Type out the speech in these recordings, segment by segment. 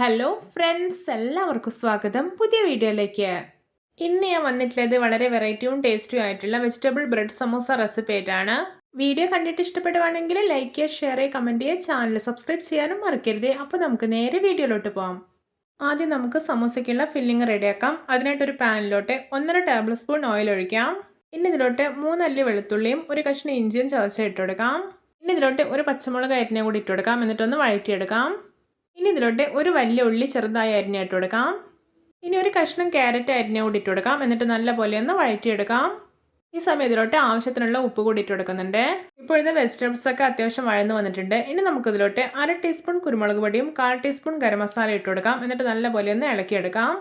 Hello friends എല്ലാവർക്കും സ്വാഗതം. പുതിയ വീഡിയോയിലേക്ക്. ഇന്ന് ഞാൻ വന്നിട്ടുള്ളത് വളരെ വെറൈറ്റിയും ടേസ്റ്റിയും ആയിട്ടുള്ള വെജിറ്റബിൾ ബ്രെഡ് സമോസ റെസിപ്പി ആയിട്ടാണ്. വീഡിയോ കണ്ടിട്ട് ഇഷ്ടപ്പെടുവാണെങ്കിൽ ലൈക്ക് ചെയ്യുക ഷെയർ ചെയ്യുക കമന്റ് ചെയ്യുക ചാനൽ സബ്സ്ക്രൈബ് ചെയ്യാനും മറക്കരുത്. അപ്പോൾ നമുക്ക് നേരെ വീഡിയോയിലോട്ട് പോകാം ആദ്യം നമുക്ക് സമോസയ്ക്കുള്ള ഫില്ലിംഗ് റെഡിയാക്കാം അതിനായിട്ടൊരു പാനിലോട്ട് ഒന്നര ടേബിൾ സ്പൂൺ ഓയിൽ ഒഴിക്കാം. ഇനി ഇതിലോട്ട് മൂന്നല്ലി വെളുത്തുള്ളിയും ഒരു കഷ്ണം ഇഞ്ചിയും ചതച്ച് ഇട്ടുകൊടുക്കാം. ഇനി ഇതിലോട്ട് ഒരു പച്ചമുളക് അരിഞ്ഞ കൂടി ഇട്ടെടുക്കാം എന്നിട്ടൊന്ന് വഴറ്റിയെടുക്കാം. ഇനി ഇതിലോട്ട് ഒരു വലിയ ഉള്ളി ചെറുതായി അരിഞ്ഞിട്ട് കൊടുക്കാം. ഇനി ഒരു കഷ്ണം ക്യാരറ്റ് അരിഞ്ഞ കൂടി ഇട്ട് കൊടുക്കാം. എന്നിട്ട് നല്ലപോലെ ഒന്ന് വഴറ്റിയെടുക്കാം. ഈ സമയം ഇതിലോട്ട് ആവശ്യത്തിനുള്ള ഉപ്പ് കൂടി ഇട്ട് കൊടുക്കുന്നുണ്ട്. ഇപ്പോഴത്തെ വെജിറ്റബിൾസ് ഒക്കെ അത്യാവശ്യം വഴന്നു വന്നിട്ടുണ്ട്. ഇനി നമുക്ക് ഇതിലോട്ട് അര ടീസ്പൂൺ കുരുമുളക് പൊടിയും കാൽ ടീസ്പൂൺ ഗരം മസാല ഇട്ട് കൊടുക്കാം. എന്നിട്ട് നല്ലപോലെ ഒന്ന് ഇളക്കിയെടുക്കാം.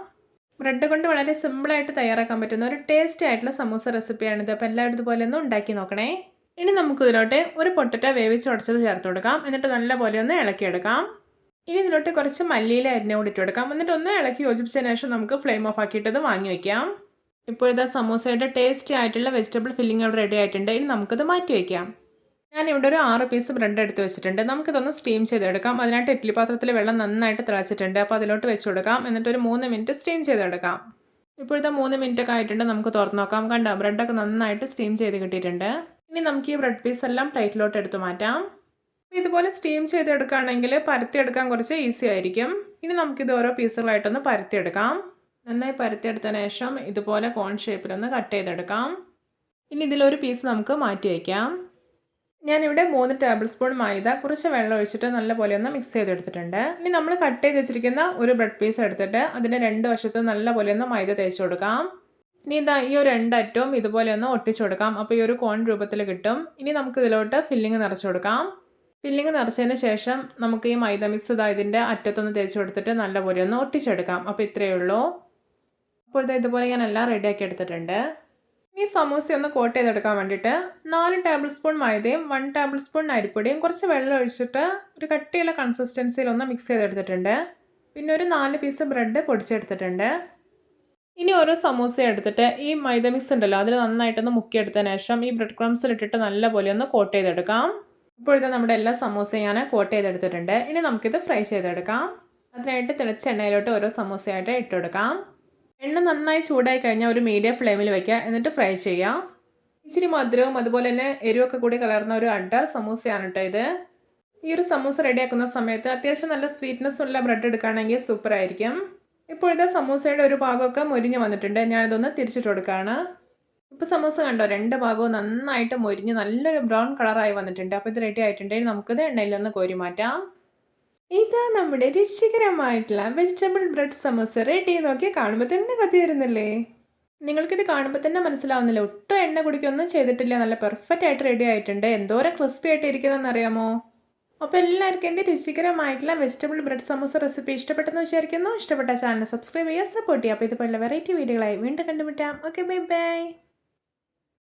ബ്രെഡ് കൊണ്ട് വളരെ സിമ്പിളായിട്ട് തയ്യാറാക്കാൻ പറ്റുന്ന ഒരു ടേസ്റ്റി ആയിട്ടുള്ള സമൂസ റെസിപ്പിയാണിത് അപ്പോൾ എല്ലായിടത്തും പോലെ ഒന്ന് ഉണ്ടാക്കി നോക്കണേ. ഇനി നമുക്ക് ഇതിലോട്ട് ഒരു പൊട്ടറ്റോ വേവിച്ച് ഉടച്ചത് ചേർത്ത് കൊടുക്കാം. എന്നിട്ട് നല്ലപോലെ ഒന്ന് ഇളക്കിയെടുക്കാം. ഇനി ഇതിലോട്ട് കുറച്ച് മല്ലിയില അരിഞ്ഞ കൂടി ഇട്ട് കൊടുക്കാം. എന്നിട്ട് ഒന്ന് ഇളക്കി യോജിപ്പിച്ചതിന് ശേഷം നമുക്ക് ഫ്ലെയിം ഓഫ് ആക്കിയിട്ട് വാങ്ങി വയ്ക്കാം ഇപ്പോഴത്തെ സമൂസയുടെ ടേസ്റ്റി ആയിട്ടുള്ള വെജിറ്റബിൾ ഫില്ലിംഗ് അവിടെ റെഡി ആയിട്ടുണ്ട്. ഇനി നമുക്കത് മാറ്റി വയ്ക്കാം ഞാനിവിടെ ഒരു ആറ് പീസ് ബ്രെഡ് എടുത്ത് വെച്ചിട്ടുണ്ട്. നമുക്കിതൊന്ന് സ്റ്റീം ചെയ്തെടുക്കാം. അതിനായിട്ട് ഇഡ്ഡലി പാത്രത്തിൽ വെള്ളം നന്നായിട്ട് തിളച്ചിട്ടുണ്ട്. അപ്പോൾ അതിലോട്ട് വെച്ച് കൊടുക്കാം. എന്നിട്ട് ഒരു മൂന്ന് മിനിറ്റ് സ്റ്റീം ചെയ്തെടുക്കാം. ഇപ്പോഴത്തെ മൂന്ന് മിനിറ്റ് ഒക്കെ ആയിട്ടുണ്ട്. നമുക്ക് തുറന്നു നോക്കാം. കണ്ടോ ബ്രെഡൊക്കെ നന്നായിട്ട് സ്റ്റീം ചെയ്ത് കിട്ടിയിട്ടുണ്ട്. ഇനി നമുക്ക് ഈ ബ്രെഡ് പീസ് എല്ലാം പ്ലേറ്റിലോട്ട് എടുത്ത് മാറ്റാം. ഇതുപോലെ സ്റ്റീം ചെയ്തെടുക്കുകയാണെങ്കിൽ പരത്തിയെടുക്കാൻ കുറച്ച് ഈസി ആയിരിക്കും. ഇനി നമുക്കിത് ഓരോ പീസുകളായിട്ടൊന്ന് പരത്തിയെടുക്കാം. നന്നായി പരത്തിയെടുത്തതിന് ശേഷം ഇതുപോലെ കോൺ ഷേപ്പിലൊന്ന് കട്ട് ചെയ്തെടുക്കാം. ഇനി ഇതിലൊരു പീസ് നമുക്ക് മാറ്റി വയ്ക്കാം ഞാനിവിടെ മൂന്ന് ടേബിൾ സ്പൂൺ മൈദ കുറച്ച് വെള്ളം ഒഴിച്ചിട്ട് നല്ലപോലെ ഒന്ന് മിക്സ് ചെയ്തെടുത്തിട്ടുണ്ട്. ഇനി നമ്മൾ കട്ട് ചെയ്ത് വെച്ചിരിക്കുന്ന ഒരു ബ്രെഡ് പീസ് എടുത്തിട്ട് അതിന്റെ രണ്ട് വശത്തും നല്ലപോലെ ഒന്ന് മൈദ തേച്ച് കൊടുക്കാം. ഇനി ഇതാ ഈ ഒരു രണ്ടറ്റവും ഇതുപോലെ ഒന്ന് ഒട്ടിച്ചു കൊടുക്കാം. അപ്പോൾ ഈ ഒരു കോൺ രൂപത്തിൽ കിട്ടും. ഇനി നമുക്ക് ഇതിലോട്ട് ഫില്ലിങ് നിറച്ചു കൊടുക്കാം. ഫില്ലിങ് നിറച്ചതിന് ശേഷം നമുക്ക് ഈ മൈദ മിക്സ് ഇതാ ഇതിന്റെ അറ്റത്തൊന്ന് തേച്ച് കൊടുത്തിട്ട് നല്ലപോലെ ഒന്ന് ഒട്ടിച്ചെടുക്കാം. അപ്പോൾ ഇത്രയേ ഉള്ളൂ. അപ്പോഴത്തെ ഇതുപോലെ ഞാൻ എല്ലാം റെഡിയാക്കി എടുത്തിട്ടുണ്ട്. ഈ സമൂസ ഒന്ന് കോട്ട് ചെയ്തെടുക്കാൻ വേണ്ടിയിട്ട് നാല് ടേബിൾ സ്പൂൺ മൈദയും വൺ ടേബിൾ സ്പൂൺ അരിപ്പൊടിയും കുറച്ച് വെള്ളം ഒഴിച്ചിട്ട് ഒരു കട്ടിയുള്ള കൺസിസ്റ്റൻസിയിൽ ഒന്ന് മിക്സ് ചെയ്തെടുത്തിട്ടുണ്ട്. പിന്നെ ഒരു നാല് പീസ് ബ്രെഡ് പൊടിച്ചെടുത്തിട്ടുണ്ട്. ഇനി ഓരോ സമൂസ എടുത്തിട്ട് ഈ മൈദ മിക്സ് ഉണ്ടല്ലോ അതിൽ നന്നായിട്ടൊന്ന് മുക്കിയെടുത്തതിന് ശേഷം ഈ ബ്രെഡ് ക്രംസിലിട്ടിട്ട് നല്ലപോലെ ഒന്ന് കോട്ട് ചെയ്തെടുക്കാം. ഇപ്പോഴത്തെ നമ്മുടെ എല്ലാ സമൂസയും ഞാൻ കോട്ട് ചെയ്തെടുത്തിട്ടുണ്ട്. ഇനി നമുക്കിത് ഫ്രൈ ചെയ്തെടുക്കാം. അതിനായിട്ട് തിളച്ച എണ്ണയിലോട്ട് ഓരോ സമൂസയായിട്ട് ഇട്ടുകൊടുക്കാം എണ്ണ നന്നായി ചൂടായി കഴിഞ്ഞാൽ ഒരു മീഡിയം ഫ്ലെയിമിൽ വയ്ക്കുക എന്നിട്ട് ഫ്രൈ ചെയ്യാം. ഇച്ചിരി മധുരവും അതുപോലെ തന്നെ എരിവൊക്കെ കൂടി കലർന്ന ഒരു അഡ സമൂസയാണ് കേട്ടോ ഇത്. ഈ ഒരു സമൂസ റെഡിയാക്കുന്ന സമയത്ത് അത്യാവശ്യം നല്ല സ്വീറ്റ്നെസ് ഉള്ള ബ്രെഡ് എടുക്കുകയാണെങ്കിൽ സൂപ്പറായിരിക്കും. ഇപ്പോഴത്തെ സമൂസയുടെ ഒരു ഭാഗമൊക്കെ മുരിഞ്ഞ് വന്നിട്ടുണ്ട്. ഞാനിതൊന്ന് തിരിച്ചിട്ട് കൊടുക്കുകയാണ്. ഇപ്പോൾ സമോസ കണ്ടോ? രണ്ട് ഭാഗവും നന്നായിട്ട് മൊരിഞ്ഞ് നല്ലൊരു ബ്രൗൺ കളറായി വന്നിട്ടുണ്ട്. അപ്പോൾ ഇത് റെഡി ആയിട്ടുണ്ടെങ്കിൽ നമുക്കിത് എണ്ണയിൽ നിന്ന് കോരി മാറ്റാം. ഇതാ നമ്മുടെ രുചികരമായിട്ടുള്ള വെജിറ്റബിൾ ബ്രെഡ് സമോസ റെഡി നോക്കി കാണുമ്പോൾ തന്നെ കത്തി വരുന്നില്ലേ? നിങ്ങൾക്കിത് കാണുമ്പോൾ തന്നെ മനസ്സിലാവുന്നില്ല? ഒട്ടും എണ്ണ കുടിക്കൊന്നും ചെയ്തിട്ടില്ല. നല്ല പെർഫെക്റ്റ് ആയിട്ട് റെഡി ആയിട്ടുണ്ട്. എന്തോരം ക്രിസ്പി ആയിട്ട് ഇരിക്കുന്നതെന്ന് അറിയാമോ? അപ്പോൾ എല്ലാവർക്കും എന്റെ രുചികരമായിട്ടുള്ള വെജിറ്റബിൾ ബ്രെഡ് സമോസ റെസിപ്പി ഇഷ്ടപ്പെട്ടെന്ന് വിചാരിക്കുന്നു. ഇഷ്ടപ്പെട്ട ചാനൽ സബ്സ്ക്രൈബ് ചെയ്യുക സപ്പോർട്ട് ചെയ്യുക. അപ്പോൾ ഇതുപോലുള്ള വെറൈറ്റി വീഡിയോകളായി വീണ്ടും കണ്ടുമുട്ടാം. Okay bye bye